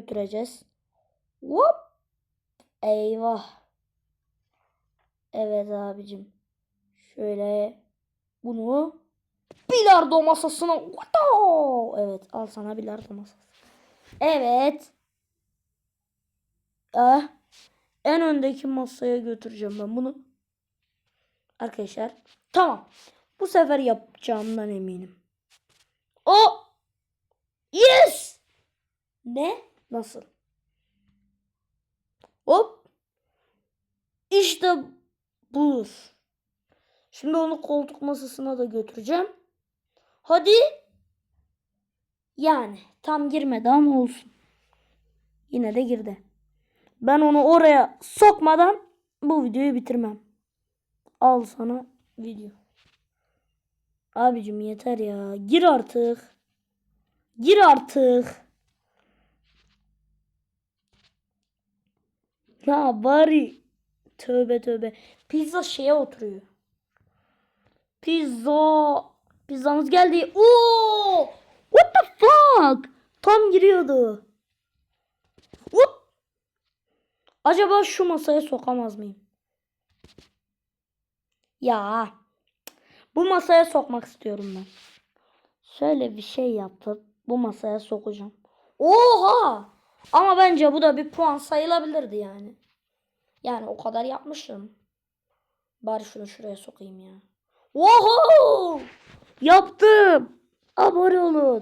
götüreceğiz. Hop. Eyvah. Evet abicim. Şöyle bunu bilardo masasına. Evet al sana bilardo masası. Evet. Ah, en öndeki masaya götüreceğim ben bunu. Arkadaşlar. Tamam. Bu sefer yapacağımdan eminim. O. Yes. Ne? Nasıl? Hop. İşte budur. Şimdi onu koltuk masasına da götüreceğim. Hadi. Yani tam girmedi ama olsun. Yine de girdi. Ben onu oraya sokmadan bu videoyu bitirmem. Al sana video. Abicim yeter ya. Gir artık. Gir artık. Ya bari. Tövbe tövbe. Pizza şeye oturuyor. Pizza. Pizzamız geldi. Oo! What the fuck? Tam giriyordu. Hop. Acaba şu masaya sokamaz mıyım? Ya. Bu masaya sokmak istiyorum ben. Şöyle bir şey yapıp bu masaya sokacağım. Oha! Ama bence bu da bir puan sayılabilirdi yani. Yani o kadar yapmışım. Bari şunu şuraya sokayım ya. Oho! Yaptım. Abone olun.